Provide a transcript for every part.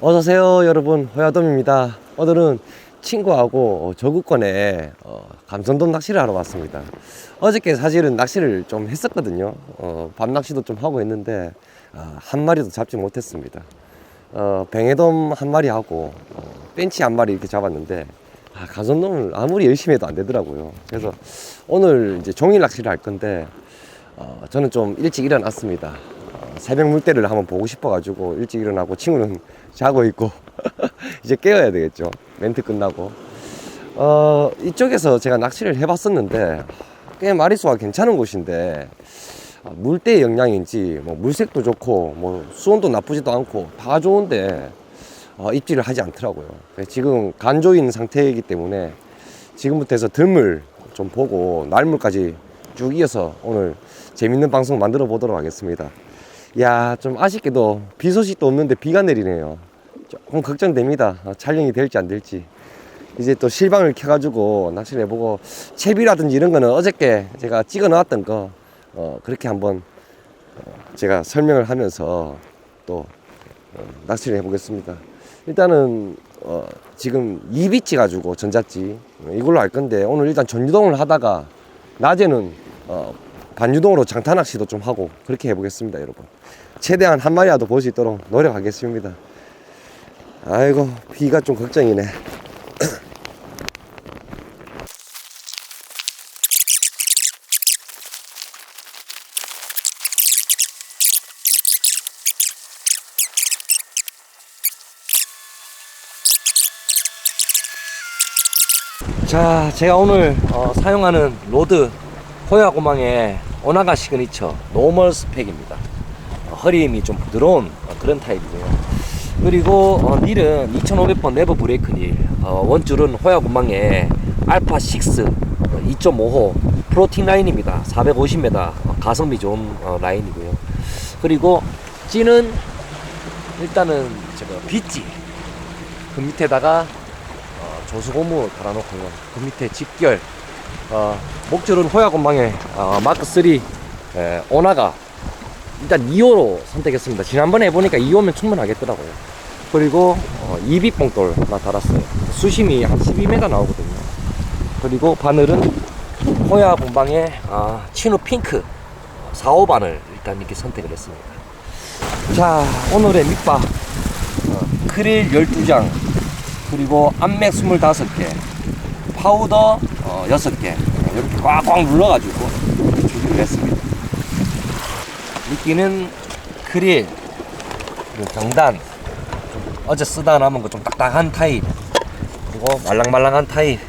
어서오세요 여러분. 호야돔입니다. 오늘은 친구하고 저구권에 어, 감선돔 낚시를 하러 왔습니다. 어저께 사실은 낚시를 좀 했었거든요. 어, 밤 낚시도 좀 하고 했는데 아, 한 마리도 잡지 못했습니다. 어, 뱅에돔 한 마리 하고 어, 벤치 한 마리 이렇게 잡았는데 아, 감선돔을 아무리 열심히 해도 안 되더라고요. 그래서 오늘 이제 종일 낚시를 할 건데 어, 저는 좀 일찍 일어났습니다. 어, 새벽 물때를 한번 보고 싶어가지고 일찍 일어나고 친구는 자고 있고 이제 깨워야 되겠죠. 멘트 끝나고 어, 이쪽에서 제가 낚시를 해봤었는데 꽤 마리수가 괜찮은 곳인데 아, 물때의 영향인지 뭐 물색도 좋고 뭐 수온도 나쁘지도 않고 다 좋은데 어, 입질을 하지 않더라고요. 지금 간조인 상태이기 때문에 지금부터 해서 덤을 좀 보고 날물까지 쭉 이어서 오늘 재밌는 방송 만들어 보도록 하겠습니다. 야, 좀 아쉽게도 비 소식도 없는데 비가 내리네요. 조금 걱정됩니다. 어, 촬영이 될지 안 될지. 이제 또 실방을 켜가지고 낚시를 해보고 채비라든지 이런 거는 어저께 제가 찍어 놨던 거 어, 그렇게 한번 어, 제가 설명을 하면서 또 어, 낚시를 해보겠습니다. 일단은 어, 지금 이비치 가지고 전자찌 어, 이걸로 할 건데 오늘 일단 전유동을 하다가 낮에는 어, 반유동으로 장타 낚시도 좀 하고 그렇게 해보겠습니다, 여러분. 최대한 한 마리라도 볼 수 있도록 노력하겠습니다. 아이고 비가 좀 걱정이네. 자, 제가 오늘 어, 사용하는 로드 호야고망의 오나가 시그니처 노멀 스펙입니다. 어, 허리 힘이 좀 부드러운 어, 그런 타입이고요. 그리고 어, 닐은 2500번 네버 브레이크 닐, 어, 원줄은 호야고망의 알파 6 2.5호 프로틴 라인입니다. 450m 어, 가성비 좋은 어, 라인이고요. 그리고 찌는 일단은 저거 빗지 그 밑에다가 어, 조수고무 달아놓고요. 그 밑에 집결, 어, 목줄은 호야곤방에 어, 마크 3 에, 오나가 일단 2호로 선택했습니다. 지난번에 해보니까 2호면 충분하겠더라고요. 그리고 어, 이비뽕돌 하나 달았어요. 수심이 한 12m 나오거든요. 그리고 바늘은 호야 본방에 아, 치누 핑크 4호 바늘 일단 이렇게 선택을 했습니다. 자 오늘의 밑밥 어, 크릴 12장 그리고 암맥 25개 파우더 어, 6개 이렇게 꽉꽉 눌러가지고 준비를 했습니다 미끼는 크릴 그리고 경단 좀 어제 쓰다 남은 거 좀 딱딱한 타입 그리고 말랑말랑한 타입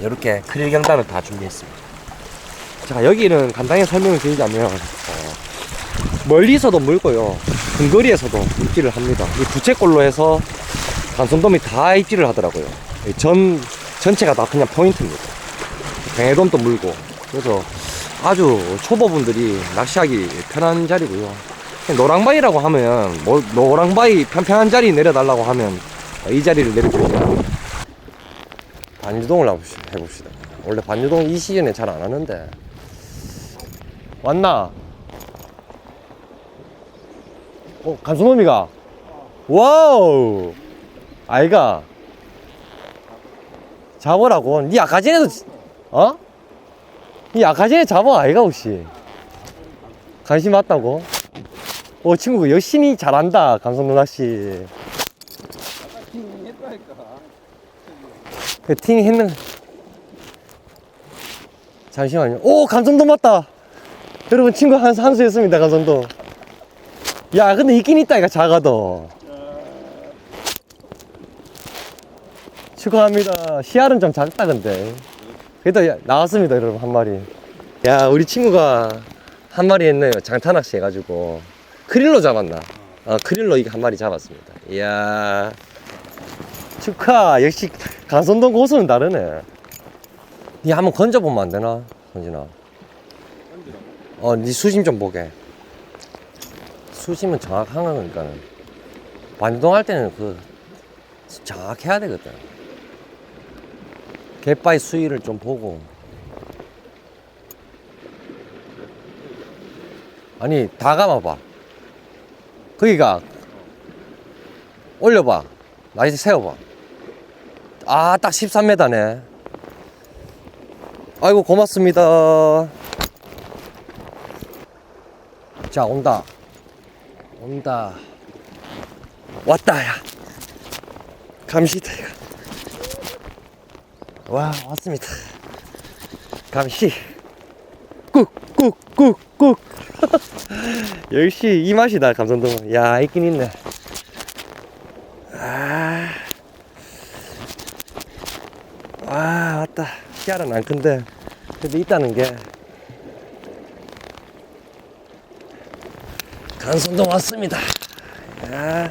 이렇게 크릴 경단을 다 준비했습니다 자 여기는 간단히 설명을 드리자면 어, 멀리서도 물고요 근거리에서도 입질을 합니다 이 부채꼴로 해서 단손돔이 다 입질을 하더라고요. 이전 전체가 다 그냥 포인트입니다. 뱅에돔도 물고 그래서 아주 초보분들이 낚시하기 편한 자리고요. 노랑바위라고 하면 뭐, 노랑바위 편편한 자리 내려달라고 하면 이 자리를 내려드리죠. 반유동을 해봅시- 해봅시다. 원래 반유동 이 시즌에 잘 안 하는데 왔나? 어 감소놈이가 와우 아이가 잡으라고 니 아까 전에도 어? 니 아까 전에 잡아 아이가 혹시 관심 왔다고? 어 친구 열심히 잘한다 감성 누나씨 그팅 했는 잠시만요 오 감성도 맞다 여러분 친구 한 한수 했습니다 감성도 야 근데 있긴 있다 이가 작아도 축하합니다. 씨알은 좀 작다 근데. 야- 나왔습니다 여러분 한 마리. 야 우리 친구가 한 마리 했네요. 장타 낚시 해가지고 크릴로 잡았나? 어 크릴로 이거 한 마리 잡았습니다. 이야 축하. 역시 간선동 고수는 다르네. 니 한번 건져보면 안 되나, 선진아? 어, 니 수심 좀 보게. 수심은 정확한 거니까는. 반동 할 때는 그 정확해야 되거든. 갯바위 수위를 좀 보고. 아니, 다 감아봐. 거기가 올려봐. 나이스 세워봐. 아, 딱 13m네. 아이고, 고맙습니다. 자, 온다. 온다. 왔다, 야. 감시다, 이거. 와, 왔습니다. 감시. 꾹, 꾹, 꾹, 꾹. 역시 이 맛이다, 감성동. 야, 있긴 있네. 아. 와, 왔다. 씨알은 안 큰데. 근데 있다는 게. 간선동 왔습니다. 야,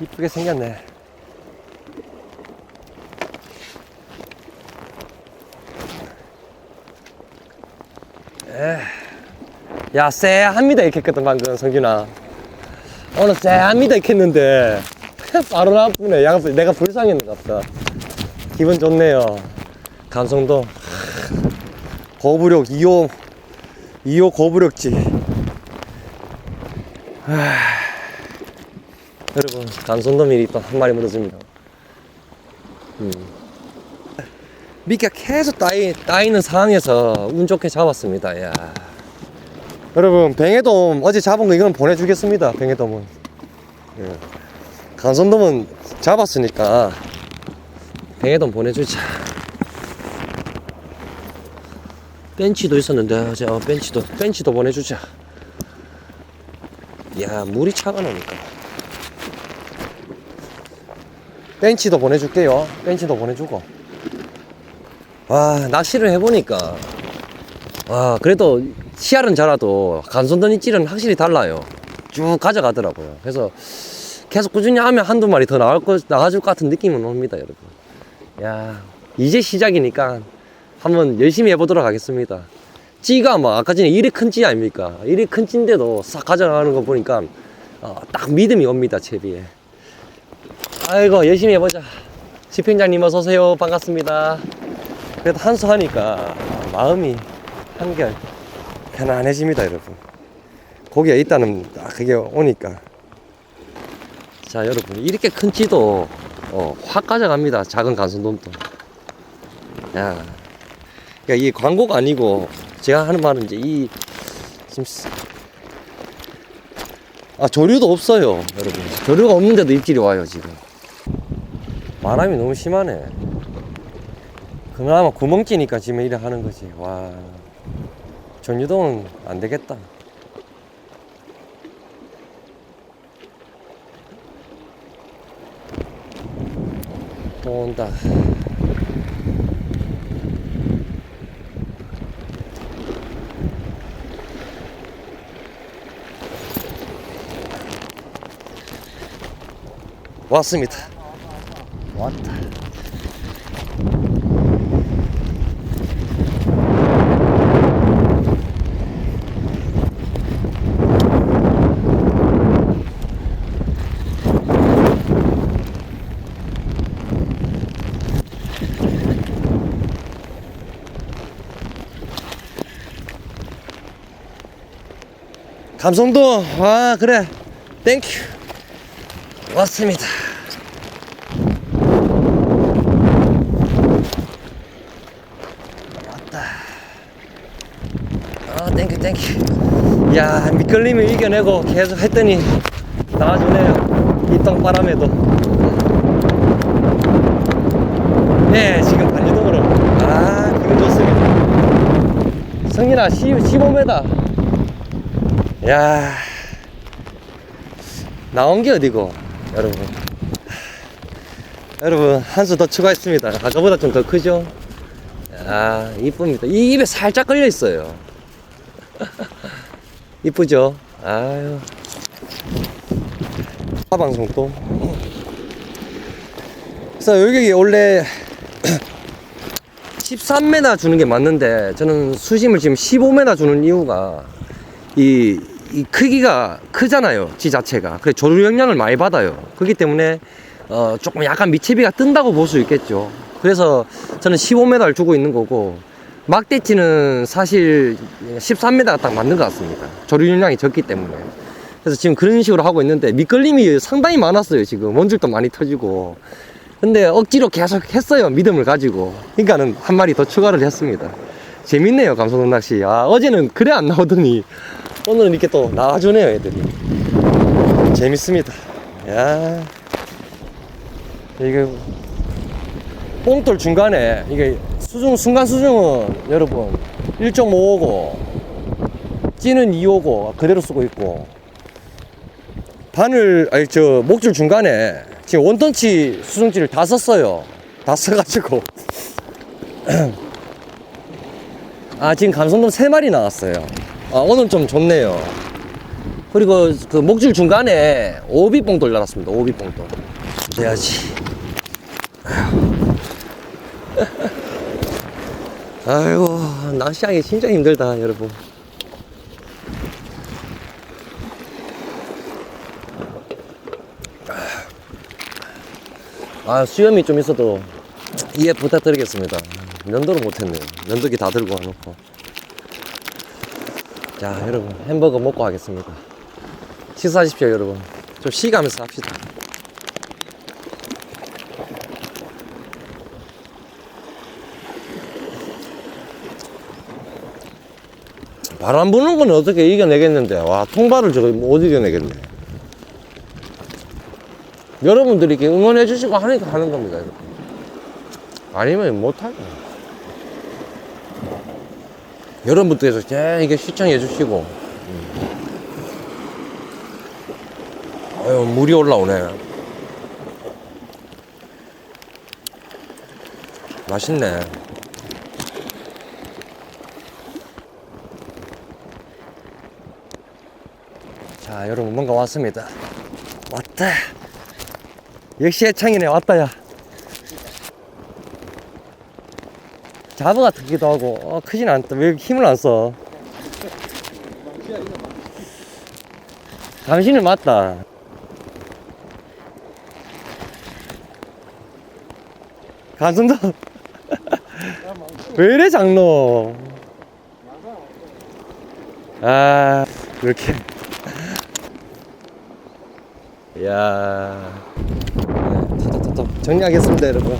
이쁘게 생겼네. 야, 쎄합니다. 이렇게 했거든, 방금, 성균아. 오늘 쎄합니다. 이렇게 했는데. 바로 나쁘네. 양 내가 불쌍했는 것 같다. 기분 좋네요. 감성도. 고부력 2호, 2호 고부력지. 하... 여러분, 감성돔이 또 한 마리 묻어줍니다. 음. 미끼가 계속 따이, 따이는 상황에서 운 좋게 잡았습니다. 야. 여러분, 뱅에돔 어제 잡은 거 이건 보내주겠습니다. 뱅에돔은. 예. 간선돔은 잡았으니까 뱅에돔 보내주자. 벤치도 있었는데, 어제 어, 벤치도, 벤치도 보내주자. 야, 물이 차가 나니까. 벤치도 보내줄게요. 벤치도 보내주고. 와, 낚시를 해보니까. 와, 그래도 씨알은 자라도 간선더니 찔은 확실히 달라요. 쭉 가져가더라고요. 그래서 계속 꾸준히 하면 한두 마리 더 나올 거, 나가줄 것 같은 느낌은 옵니다, 여러분. 야, 이제 시작이니까 한번 열심히 해보도록 하겠습니다. 찌가 뭐 아까 전에 이리 큰 찌 아닙니까? 이리 큰 찌인데도 싹 가져가는 거 보니까 어, 딱 믿음이 옵니다, 채비에. 아이고, 열심히 해보자. 집행장님 어서오세요. 반갑습니다. 그래도 한수 하니까 마음이 한결 편안해집니다, 여러분. 고기가 있다는 딱 그게 오니까. 자, 여러분. 이렇게 큰 찌도 어, 확 가져갑니다. 작은 간선돔도. 야. 그러니까 이 광고가 아니고 제가 하는 말은 이제 이 지금 스- 아 조류도 없어요 여러분 조류가 없는데도 입질이 와요 지금 바람이 너무 심하네 그나마 구멍찌니까 지금 이래 하는 거지 와 전유동은 안 되겠다 또 온다 왔습니다. 왔다. 감성도 아 그래 땡큐 왔습니다. 왔다. 아, 땡큐, 땡큐. 야, 미끌림을 이겨내고 계속 했더니 나와주네요. 이 똥바람에도. 네, 지금 반지동으로. 아, 기분 좋습니다. 성인아, 10, 15m. 야 나온 게 어디고, 여러분. 여러분, 한 수 더 추가했습니다. 아까보다 좀 더 크죠? 아, 이쁩니다. 이 입에 살짝 걸려 있어요. 이쁘죠? 아유. 사방송도. 그래서 여기 원래 13m 주는 게 맞는데 저는 수심을 지금 15m 주는 이유가 이, 이 크기가 크잖아요. 지 자체가. 그래서 조류 영향을 많이 받아요. 그렇기 때문에 어, 조금 약간 미채비가 뜬다고 볼 수 있겠죠. 그래서 저는 15m를 주고 있는 거고 막대치는 사실 13m가 딱 맞는 것 같습니다. 조류 용량이 적기 때문에. 그래서 지금 그런 식으로 하고 있는데 밑걸림이 상당히 많았어요 지금 원줄도 많이 터지고 근데 억지로 계속 했어요 믿음을 가지고 그러니까는 한 마리 더 추가를 했습니다 재밌네요 감성돔 낚시 아 어제는 그래 안 나오더니 오늘은 이렇게 또 나와주네요 애들이. 재밌습니다. 야. 이게 뽕돌 중간에 이게 수중 순간 수중은 여러분 1.5오고 찌는 2오고 그대로 쓰고 있고 바늘 아니 저 목줄 중간에 지금 원턴치 수중지를 다 썼어요. 다 써가지고. 아 지금 감성돔 3마리 나왔어요 아 오늘 좀 좋네요. 그리고 그 목줄 중간에 오비뽕돌 달았습니다. 오비뽕돌. 돼야지. 아이고 낚시하기 진짜 힘들다 여러분. 아 수염이 좀 있어도 이해 부탁드리겠습니다. 면도를 못했네요. 면도기 다 들고 와놓고 자 여러분 햄버거 먹고 하겠습니다. 식사하십시오 여러분. 좀 쉬가면서 합시다. 바람 부는 건 어떻게 이겨내겠는데? 와 통발을 저거 못 이겨내겠네. 여러분들이 이렇게 응원해 주시고 하니까 하는 겁니다 이렇게. 아니면 못하죠 여러분들께서 제 이게 시청해 주시고. 음. 아유 물이 올라오네. 맛있네. 자 여러분 뭔가 왔습니다. 왔다. 역시 해창이네 왔다 야 자부 같기도 하고. 어, 크진 않다. 왜 힘을 안 써? 당신은 맞다. 간성도 왜 이래 장로 아 이렇게. 타타타타 정리하겠습니다 여러분.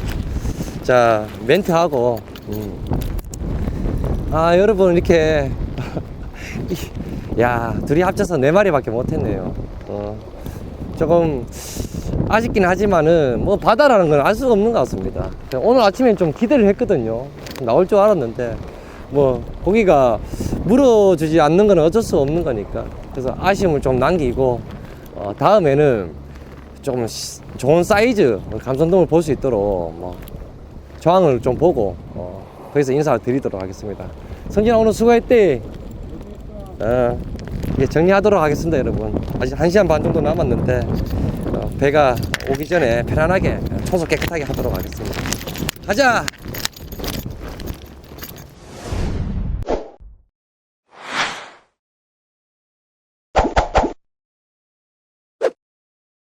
자 멘트하고 음. 아 여러분 이렇게. 야 둘이 합쳐서 네 마리밖에 못했네요. 어, 조금 아쉽긴 하지만은 뭐 바다라는 건 알 수가 없는 것 같습니다. 오늘 아침에 좀 기대를 했거든요. 나올 줄 알았는데 뭐 고기가 물어주지 않는 건 어쩔 수 없는 거니까. 그래서 아쉬움을 좀 남기고 어, 다음에는 조금 시- 좋은 사이즈 감성돔을 볼 수 있도록 뭐 저항을 좀 보고 어, 거기서 인사를 드리도록 하겠습니다. 성진아 오늘 수고했대. 어, 이제 정리하도록 하겠습니다, 여러분. 아직 1시간 반 정도 남았는데 어, 배가 오기 전에 편안하게 청소 깨끗하게 하도록 하겠습니다. 가자.